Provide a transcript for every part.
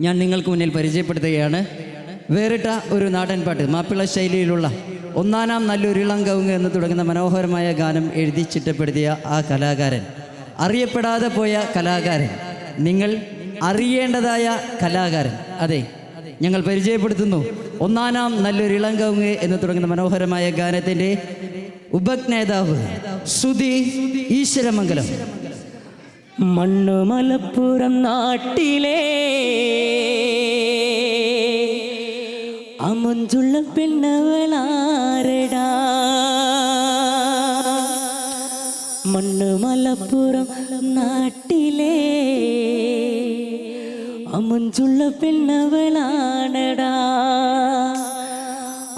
ഞാൻ നിങ്ങൾക്ക് മുന്നിൽ പരിചയപ്പെടുത്തുകയാണ്. വേറിട്ട ഒരു നാടൻ പാട്ട് മാപ്പിള ശൈലിയിലുള്ള ഒന്നാനാം നല്ലൊരു ഇളം കവുങ്ങ് എന്ന് തുടങ്ങുന്ന മനോഹരമായ ഗാനം എഴുതി ചിട്ടപ്പെടുത്തിയ ആ കലാകാരൻ. അറിയപ്പെടാതെ പോയ കലാകാരൻ. നിങ്ങൾ അറിയേണ്ടതായ കലാകാരൻ. അതെ ഞങ്ങൾ പരിചയപ്പെടുത്തുന്നു. ഒന്നാനാം നല്ലൊരു ഇളം കവുങ്ങ് എന്ന് തുടങ്ങുന്ന മനോഹരമായ ഗാനത്തിന്റെ ഉപജ്ഞേതാവ് സുധി ഈശ്വരമംഗലം. മണ്ണു മലപ്പുറം നാട്ടിലെ. അമുഞ്ചുള്ള പെണ്ണവളാരടാ. മണ്ണ് മലപ്പുറം നാട്ടിലെ. അമുഞ്ചുള്ള പെണ്ണവളാണടാ.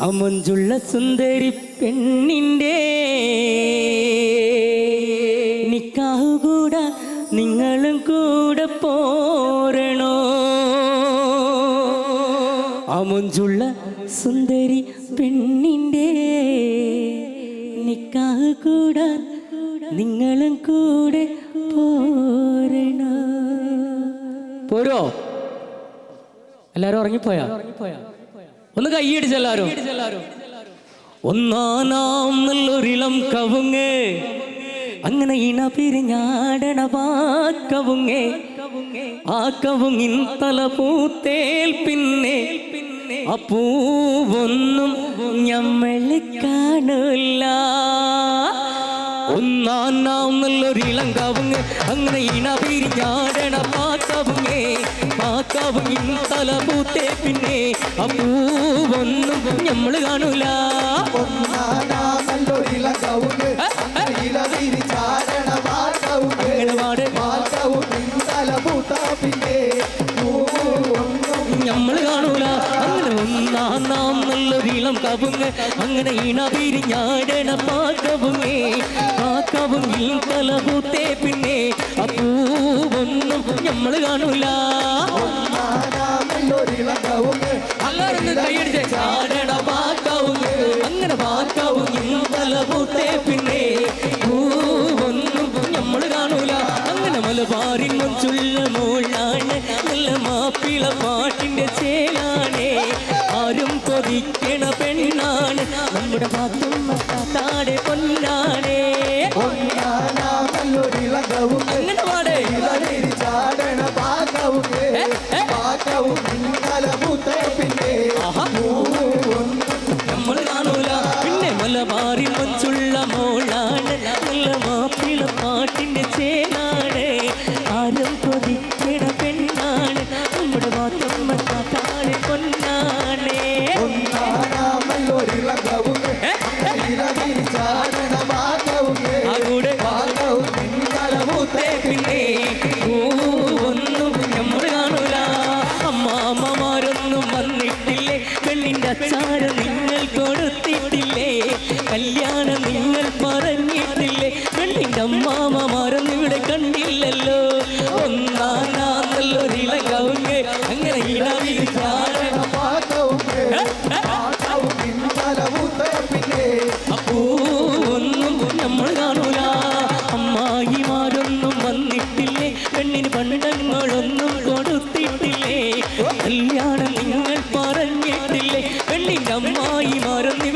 അമുഞ്ചുള്ള സുന്ദരി പെണ്ണിന്റെ. അമുഞ്ചുള്ള സുന്ദരി പെണ്ണിന്റെ നിക്കാഹ് കൂടാൻ നിങ്ങളും കൂടെ പോരണ. പോരോ? എല്ലാരും ഉറങ്ങിപ്പോയാ? ഒന്ന് കൈയടിച്ച് എല്ലാരും. ഒന്നാനാം നല്ലൊരിളം കവുങ്ങ്. അങ്ങനെ ഇണ പിരിഞ്ഞാടണ വാക്കവുങ്ങേ ആ കവുങ്ങിൻ തല പൂത്തേൽ പിന്നെ ആ ഞമ്മളിക്കാണില്ല ഞമ്മൾ കാണില്ല ഒന്നാം നാം നല്ലൊരിളം കവുങ്ങ് അങ്ങനെ ഇണ പിരിഞ്ഞാടണ പാക്കവുങ്ങേ. പാക്കവുങ്ങിൻ തല പൂത്തേ പിന്നെ അപ്പൂവൊന്നും പൂവൊന്നും ഞമ്മൾ കാണൂല. അങ്ങനെ ഒന്നാം നാം നല്ലൊരിളം കവുങ്ങ് അങ്ങനെ ഇണ പിരിഞ്ഞാടണ പാക്കവുങ്ങേ പാക്കവുങ്ങിൽ തല പൂത്തേ പിന്നെ. അപ്പൂവൊന്നും പൂവൊന്നും ഞമ്മൾ കാണൂല. എല്ലാരും കൈയടിച്ച്. ചാടണ പാക്കാവുങ്ങ് അങ്ങനെ പാക്കാവുങ്ങിൽ തല പൂത്തേ പിന്നെ. പൂവൊന്നും നമ്മൾ കാണൂല. അങ്ങനെ മലബാറിൻ মাত্র പെണ്ണിന്റെ നിങ്ങൾ കൊടുത്തിട്ടില്ലേ? കല്യാണം നിങ്ങൾ പറഞ്ഞിട്ടില്ലേ? പെണ്ണിന്റെ അമ്മാമ്മ മറന്നിവിടെ കണ്ടില്ലല്ലോ.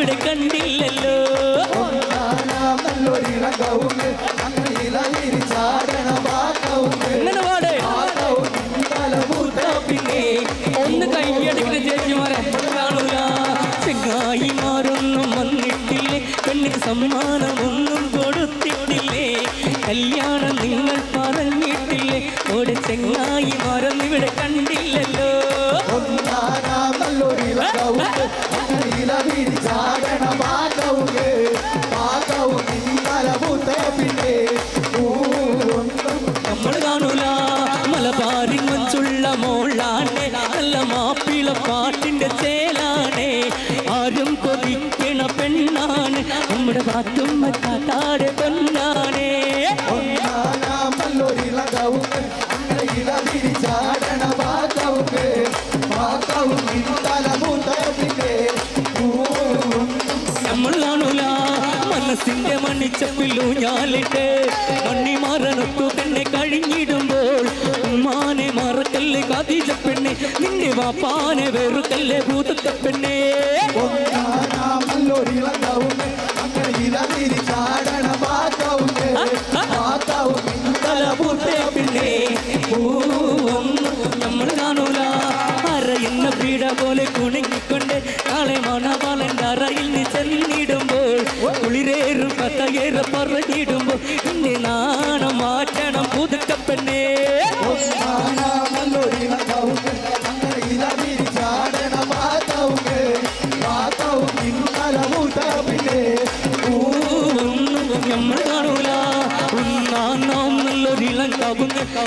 ഇവിടെ കണ്ടില്ലല്ലോ. അങ്ങനെ പാടേ? പിന്നെ ഒന്ന് കൈയടിക്കുന്ന ചേച്ചിമാരെ കാണൂല. ചെങ്ങായിമാരൊന്നും വന്നിട്ടില്ലേ. പെണ്ണിന് സമ്മാനമൊന്നും കൊടുത്തിട്ടില്ലേ. കല്യാണം നിങ്ങൾ പറഞ്ഞിട്ടില്ലേ. ഓടെ ചെങ്ങായിമാരൊന്നും ഇവിടെ കണ്ടില്ലല്ലോ പാത്തും കാട്ടാടെ പൊന്നാണ് നമ്മൾ കാണൂല മനസ്സിന്റെ മണിച്ചപ്പിലു ഞാലിട്ട് മണ്ണി മരണത്തു തന്നെ കഴിഞ്ഞിടുമ്പോൾ ഉമ്മാനെ മറക്കല്ല് കാതീജ പെണ്ണെ നിന്നെ വാപ്പാനെ വെറുക്കല്ലേ ഭൂതത്തെ പെണ്ണേ. നല്ലൊരിളങ്ങവുന്നേ അങ്ങനെ പോലെ കുണുങ്ങിക്കൊണ്ട് നാളെ മണവാളന്റെ അറയിൽ നീ ചെന്നിടുമ്പോൾ കുളിരേറും കഥയേറെ പറഞ്ഞിടുമ്പോൾ നിന്നെ നാണം മാറ്റണം പുതുക്കപ്പെണ്ണേ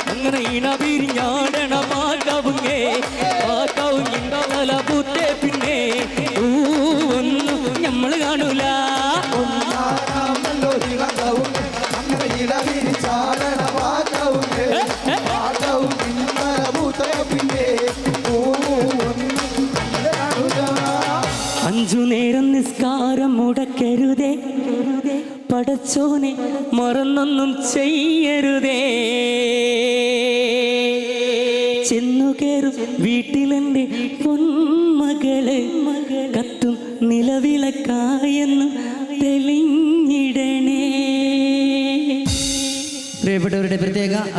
അങ്ങനെ ഇണ പിരിഞ്ഞാടണ പാട്ടവുങ്ങേ പൂത്തേ പിന്നെ. നമ്മൾ നിസ്കാരം മുടക്കരുതേ. പടച്ചോനെ മറന്നൊന്നും ചെയ്യരുതേ. ചെന്നു കയറും വീട്ടിലെന്റെ മകൾ കത്തും. നിലവിളക്കായെന്നും തെളിഞ്ഞിടണേ. പ്രിയപ്പെട്ടവരുടെ പ്രത്യേക